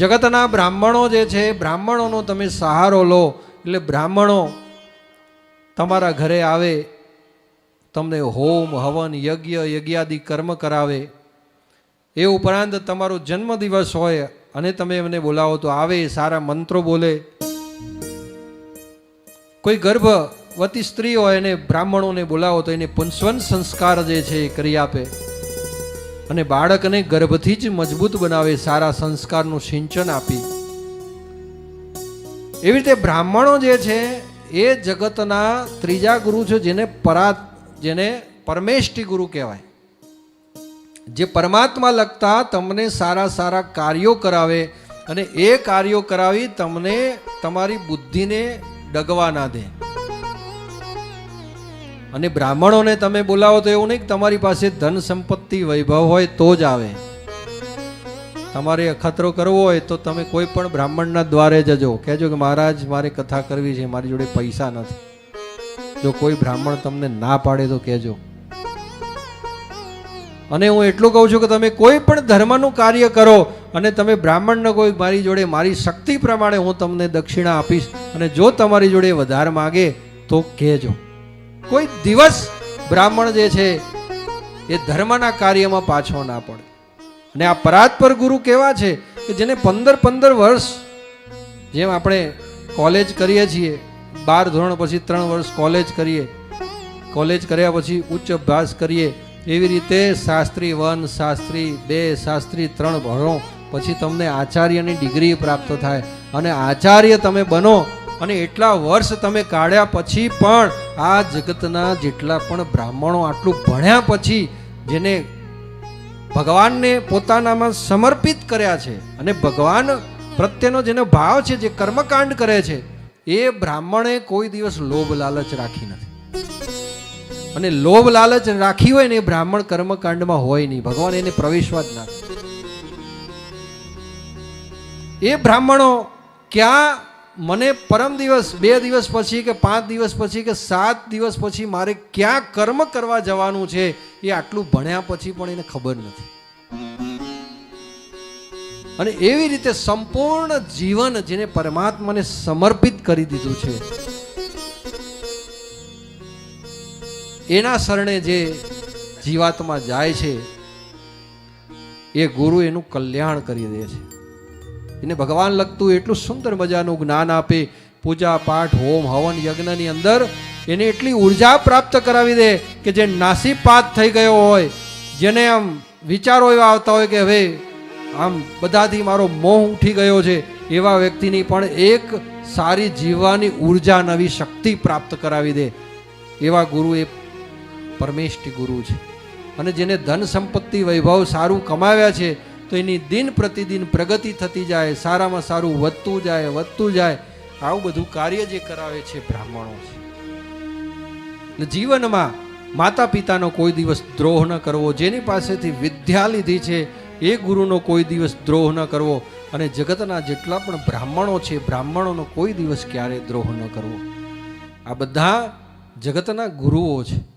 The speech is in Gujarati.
જગતના બ્રાહ્મણો જે છે, બ્રાહ્મણોનો તમે સહારો લો, એટલે બ્રાહ્મણો તમારા ઘરે આવે, તમને હોમ, હવન, યજ્ઞ, યજ્ઞાદિ, કર્મ કરાવે. એ ઉપરાંત તમારો જન્મદિવસ હોય અને તમે એમને બોલાવો તો આવે, સારા મંત્રો બોલે. કોઈ ગર્ભવતી સ્ત્રી હોય અને બ્રાહ્મણોને બોલાવો તો એને પુંસવન સંસ્કાર જે છે એ કરી આપે. અને બાળકને ગર્ભથી જ મજબૂત બનાવે સારા સંસ્કારનું સિંચન આપી. એવી રીતે બ્રાહ્મણો જે છે, એ જગતના ત્રીજા ગુરુ છે, જેને પરા, જેને પરમેષ્ટિ ગુરુ કહેવાય. જે પરમાત્મા લગતા તમને સારા સારા કાર્યો કરાવે અને એ કાર્યો કરાવી તમને તમારી બુદ્ધિને ડગવા ના દે. અને બ્રાહ્મણોને તમે બોલાવો તો એવું નહીં કે તમારી પાસે ધન સંપત્તિ વૈભવ હોય તો જ આવે. તમારે અખતરો કરવો હોય તો તમે કોઈ પણ બ્રાહ્મણના દ્વારે જજો. કહેજો કે મહારાજ, મારે કથા કરવી છે, મારી જોડે પૈસા નથી. જો કોઈ બ્રાહ્મણ તમને ના પાડે તો કહેજો. અને હું એટલું કહું છું કે તમે કોઈ પણ ધર્મનું કાર્ય કરો અને તમે બ્રાહ્મણને કોઈ મારી જોડે, મારી શક્તિ પ્રમાણે હું તમને દક્ષિણા આપીશ અને જો તમારી જોડે વધારે માગે તો કહેજો. કોઈ દિવસ બ્રાહ્મણ જે છે, એ ધર્મના કાર્યમાં પાછો ના પડે. અને આ પરાત્પર ગુરુ કેવા છે, કે જેને પંદર પંદર વર્ષ જેમ આપણે કોલેજ કરીએ છીએ, બાર ધોરણ પછી ત્રણ વર્ષ કોલેજ કરીએ કોલેજ કર્યા પછી ઉચ્ચ અભ્યાસ કરીએ, એવી રીતે શાસ્ત્રી વન, શાસ્ત્રી બે, શાસ્ત્રી ત્રણ ભણો, પછી તમને આચાર્યની ડિગ્રી પ્રાપ્ત થાય. અને આચાર્ય તમે બનો અને એટલા વર્ષ તમે કાઢ્યા પછી પણ આ જગતના જેટલા પણ બ્રાહ્મણો આટલું ભણ્યા પછી, જેને ભગવાનને પોતાનામાં સમર્પિત કર્યા છે અને ભગવાન પ્રત્યેનો જેનો ભાવ છે, જે કર્મકાંડ કરે છે, એ બ્રાહ્મણે કોઈ દિવસ લોભ લાલચ રાખી નથી. અને લોભ લાલચ રાખી હોય ને એ બ્રાહ્મણ કર્મકાંડમાં હોય નહીં. ભગવાન એને પ્રવેશવા જ ના એ બ્રાહ્મણો ક્યાં મને પરમ દિવસ, બે દિવસ પછી કે પાંચ દિવસ પછી કે સાત દિવસ પછી મારે ક્યાં કર્મ કરવા જવાનું છે એ આટલું ભણ્યા પછી પણ એને ખબર નથી. અને એવી રીતે સંપૂર્ણ જીવન જેને પરમાત્માને સમર્પિત કરી દીધું છે, એના શરણે જે જીવાત્મા જાય છે, એ ગુરુ એનું કલ્યાણ કરી દે છે. એને ભગવાન લગતું એટલું સુંદર મજાનું જ્ઞાન આપે. પૂજા પાઠ, હોમ, હવન, યજ્ઞની અંદર એને એટલી ઊર્જા પ્રાપ્ત કરાવી દે કે જે નાસીપાત થઈ ગયો હોય. જેને આમ વિચારો એવા આવતા હોય કે હવે આમ બધાથી મારો મોહ ઉઠી ગયો છે. એવા વ્યક્તિની પણ એક સારી જીવવાની ઊર્જા, નવી શક્તિ પ્રાપ્ત કરાવી દે. એવા ગુરુ એ પરમેષ્ઠી ગુરુ છે. અને જેને ધન સંપત્તિ, વૈભવ સારું કમાવ્યા છે તો એની દિન પ્રતિદિન પ્રગતિ થતી જાય, સારામાં સારું વધતું જાય વધતું જાય. આવું બધું કાર્ય જે કરાવે છે બ્રાહ્મણો. જીવનમાં માતા પિતાનો કોઈ દિવસ દ્રોહ ન કરવો, જેની પાસેથી વિદ્યા લીધી છે, એ ગુરુનો કોઈ દિવસ દ્રોહ ન કરવો. અને જગતના જેટલા પણ બ્રાહ્મણો છે, બ્રાહ્મણોનો કોઈ દિવસ ક્યારે દ્રોહ ન કરવો. આ બધા જગતના ગુરુઓ છે.